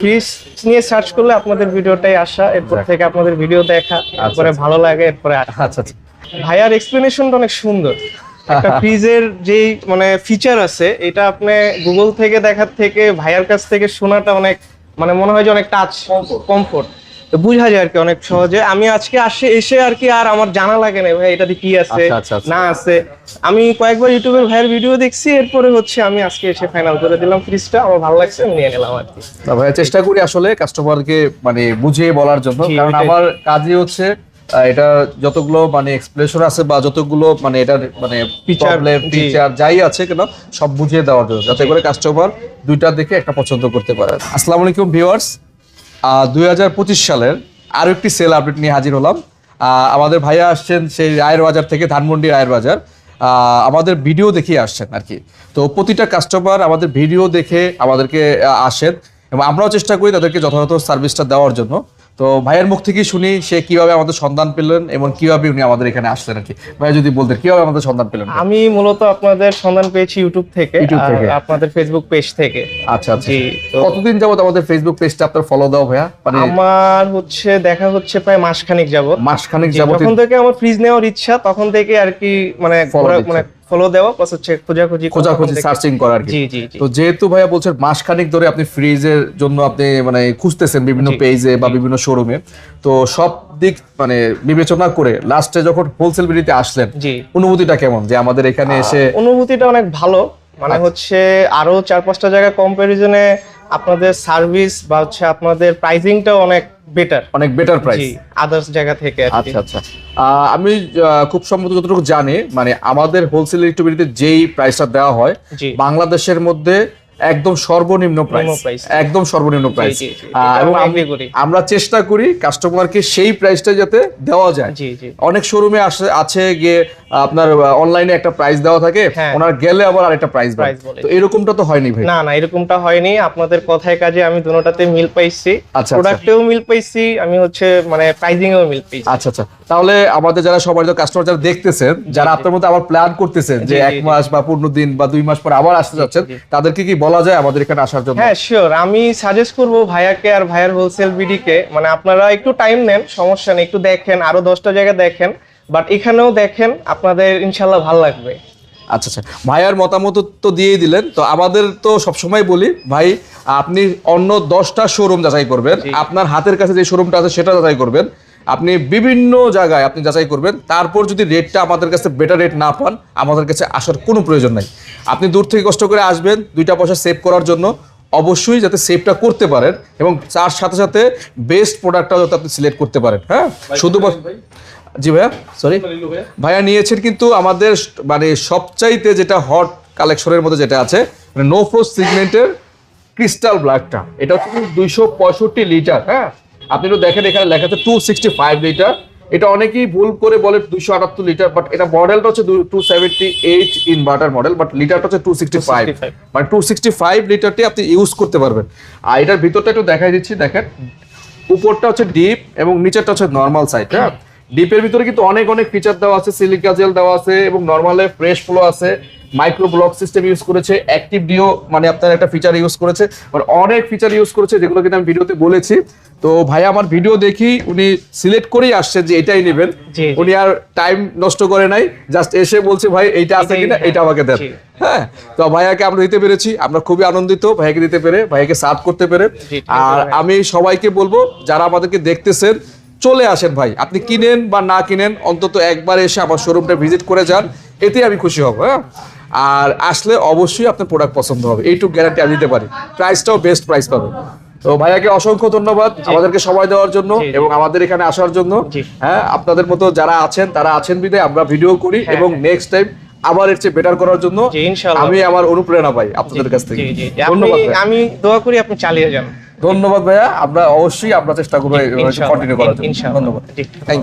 Fridge নিয়ে search করলে আপনাদের ভিডিওটাই আসা এরপর থেকে আপনাদের ভিডিও দেখা তারপরে ভালো লাগে এরপরে। আচ্ছা আচ্ছা। ভাইয়ার এক্সপ্লেনেশনটা অনেক সুন্দর। একটা ফ্রিজের যেই মানে ফিচার আছে এটা আপনি গুগল থেকে দেখার থেকে ভাইয়ার কাছ থেকে শোনাটা অনেক মানে মনে হয় যে অনেক টাচ কমফোর্ট তো বুঝা যায় আর কি অনেক সহজে। আমি আজকে আসে এসে আর কি আর আমার জানা লাগে না ভাই এটাতে কি আছে আচ্ছা, আচ্ছা, আচ্ছা। না আছে। আমি কয়েকবার ইউটিউবের ভাইয়ের ভিডিও দেখছি এরপরে হচ্ছে আমি আজকে এসে ফাইনাল করে দিলাম ফ্রিজটা আমার ভালো লাগছে আমি নিয়ে নিলাম আর কি। তা ভাইয়া চেষ্টা করি আসলে কাস্টমারকে মানে বুঝিয়ে বলার জন্য। কারণ আমার কাজই হচ্ছে এটা যতগুলো মানে এক্সপ্লেশন আছে বা যতগুলো মানে এটার মানে প্রবলেম ফিচার যাই আছে কেন সব বুঝিয়ে দেওয়ার জন্য। যাতে করে কাস্টমার দুইটা দেখে একটা পছন্দ করতে পারে। আসসালামু আলাইকুম ভিউয়ার্স দুই হাজার পঁচিশ সালের আরও একটি সেল আপডেট নিয়ে হাজির হলাম। আমাদের ভাইয়া আসছেন সেই রায়ের বাজার থেকে ধানমন্ডি রায়ের বাজার। আমাদের ভিডিও দেখিয়ে আসছেন আর কি। তো প্রতিটা কাস্টমার আমাদের ভিডিও দেখে আমাদেরকে আসেন এবং আমরাও চেষ্টা করি তাদেরকে যথাযথ সার্ভিসটা দেওয়ার জন্য। তো ভাইয়ের মুখ থেকেই শুনি সে কীভাবে আমাদের সন্ধান পেলেন এবং কীভাবে উনি আমাদের এখানে আসলেন আর কি। ভাইয়া যদি বলতেন কীভাবে আমাদের সন্ধান পেলেন? আমি মূলত আপনাদের সন্ধান পেয়েছি ইউটিউব থেকে থেকে। আপনাদের ফেসবুক পেজ থেকে। আচ্ছা আচ্ছা। কতদিন যাবত আমাদের ফেসবুক পেজটা আপনার ফলো দাও ভাইয়া? মানে আমার হচ্ছে দেখা হচ্ছে প্রায় মাসখানেক যাবত মাসখানেক যাবত যখন থেকে আমার ফ্রিজ নেওয়ার ইচ্ছা তখন থেকে আর কি মানে। মানে ফলো দেওয়া প্লাস হচ্ছে খোঁজাখুঁজি খোঁজাখুঁজি সার্চিং করার জি জি তো যেহেতু ভাইয়া বলছেন মাসখানেক ধরে আপনি ফ্রিজের জন্য আপনি মানে খুঁজতেছেন বিভিন্ন পেজে বা বিভিন্ন শোরুমে তো সব দিক মানে বিবেচনা করে লাস্টে যখন হোলসেল বিলিতে আসলেন অনুভূতিটা কেমন? যে আমাদের এখানে এসে অনুভূতিটা অনেক ভালো। মানে হচ্ছে আরও চার পাঁচটা জায়গায় কম্পারিজনে আপনাদের সার্ভিস বা হচ্ছে আপনাদের প্রাইসিংটা অনেক বেটার অনেক বেটার প্রাইস আদার্স জায়গা থেকে আচ্ছা আচ্ছা। আহ, আমি খুব সম্ভবত যতটুকু জানি মানে আমাদের হোলসেল ইলেকট্রিবিলিতে যেই প্রাইসটা দেওয়া হয় বাংলাদেশের মধ্যে একদম সর্বনিম্ন প্রাইস একদম সর্বনিম্ন প্রাইস এবং। আমরা চেষ্টা করি কাস্টমারকে সেই প্রাইসটা যাতে দেওয়া যায়। জি জি। অনেক শোরুমে আছে গিয়ে আপনার অনলাইনে একটা প্রাইস দেওয়া থাকে হ্যাঁ। ওনার গেলে আবার আরেকটা প্রাইস। তো এরকমটা তো হয়নি ভাই? না না এরকমটা হয়নি। আপনাদের কথায় কাজে আমি দুটোটাতে মিল পাইছি। আচ্ছা। প্রোডাক্টেও মিল পাইছি আমি হচ্ছে মানে প্রাইজিং এও মিল পাইছি। আচ্ছা আচ্ছা। তাহলে আমাদের যারা সবাই কাস্টমার যারা দেখতেছেন যারা আপনার মধ্যে আবার প্ল্যান করতেছেন যে এক মাস বা পনেরো দিন বা দুই মাস পর আবার আসতে যাচ্ছেন তাদেরকে কি বলা যায় আমাদের এখানে আসার জন্য? হ্যাঁ শিওর আমি সাজেস্ট করব ভাইয়াকে আর ভাইয়ার হোলসেল বিডিকে মানে আপনারা একটু টাইম নেন সমস্যা নেই একটু দেখেন আরও দশটা জায়গা দেখেন। বাট এখানেও দেখেন আপনাদের ইনশাল্লাহ ভালো লাগবে। আচ্ছা আচ্ছা। ভাইয়ার মতামত তো দিয়েই দিলেন। তো আমাদের তো সবসময় বলি ভাই আপনি অন্য দশটা শোরুম যাচাই করবেন। আপনার হাতের কাছে যে শোরুমটা আছে সেটা যাচাই করবেন। আপনি বিভিন্ন জায়গায় আপনি যাচাই করবেন। তারপর যদি রেটটা আমাদের কাছে বেটার রেট না পান আমাদের কাছে আসার কোনো প্রয়োজন নাই। আপনি দূর থেকে কষ্ট করে আসবেন দুইটা পয়সা সেভ করার জন্য। অবশ্যই যাতে সেভটা করতে পারেন এবং তার সাথে সাথে বেস্ট প্রোডাক্টটা যাতে আপনি সিলেক্ট করতে পারেন হ্যাঁ? শুধুমাত্র জি ভাইয়া সরি ভাইয়া নিয়েছেন কিন্তু আমাদের মানে সবচাইতে যেটা হট কালেকশনের মধ্যে যেটা আছে মানে নো ফ্রোজ সিগমেন্টের ক্রিস্টাল ব্ল্যাকটা এটা হচ্ছে দুইশো পঁয়ষট্টি লিটার হ্যাঁ? আপনি একটু দেখেন এখানে লেখা আছে টু সিক্সটি ফাইভ লিটার এটা অনেকেই ভুল করে বলে দুশো আটাত্তর লিটার বাট এটা মডেলটা হচ্ছে two seventy eight inverter model but লিটারটা হচ্ছে টু সিক্সটি ফাইভ 265 মানে টু সিক্সটি ফাইভ লিটারটি আপনি ইউজ করতে পারবেন। আর এটার ভিতরটা একটু দেখাই দিচ্ছি দেখেন। উপরটা হচ্ছে ডিপ এবং নিচেরটা হচ্ছে নর্মাল সাইড হ্যাঁ? ডিপের ভিতরে কিন্তু অনেক অনেক ফিচার দেওয়া আছে সিলিকা জেল দেওয়া আছে এবং নর্মালে ফ্রেশ ফ্লো আছে। মাইক্রো ব্লক সিস্টেম ইউজ করেছে অ্যাক্টিভ ডিও মানে আপনার একটা ফিচার ইউজ করেছে মানে অনেক ফিচার ইউজ করেছে যেগুলো কিন্তু আমি ভিডিওতে বলেছি। তো ভাই আমার ভিডিও দেখি উনি সিলেক্ট করেই আসছেন যে এটাই নেবেন। উনি আর টাইম নষ্ট করে নাই জাস্ট এসে বলছে ভাই এইটা আছে কিনা হ্যাঁ, এটা আমাকে দেন। হ্যাঁ তো ভাইয়াকে আমরা দিতে পেরেছি আমরা খুবই আনন্দিত ভাইয়াকে দিতে পেরে ভাইয়াকে সার্ভ করতে পেরে। আর আমি সবাইকে বলব যারা আমাদেরকে দেখতেছেন চলে আসেন ভাই। আপনি কিনেন বা না কিনেন অন্তত একবার এসে আমার শোরুমটা ভিজিট করে যান এতেই আমি খুশি হব হ্যাঁ? আর আসলে অবশ্যই আপনার প্রোডাক্ট পছন্দ হবে। এইটুকু গ্যারান্টি আমি দিতে পারি। প্রাইসটাও বেস্ট প্রাইস পাবে। তো ভাইয়াকে অসংখ্য ধন্যবাদ। আমাদেরকে সময় দেওয়ার জন্য। এবং আমাদের এখানে আসার জন্য। হ্যাঁ আপনাদের মতো যারা আছেন তারা আছেন বিদে আমরা ভিডিও করি হ্যাঁ, এবং নেক্সট টাইম আবার এর চেয়ে বেটার করার জন্য আমি আমার অনুপ্রেরণা পাই আপনাদের কাছ থেকে। ধন্যবাদ আমি দোয়া করি আপনি চালিয়ে যান। ধন্যবাদ ভাইয়া। আমরা অবশ্যই আমরা চেষ্টা করব কন্টিনিউ করার জন্য। ধন্যবাদ। থ্যাংক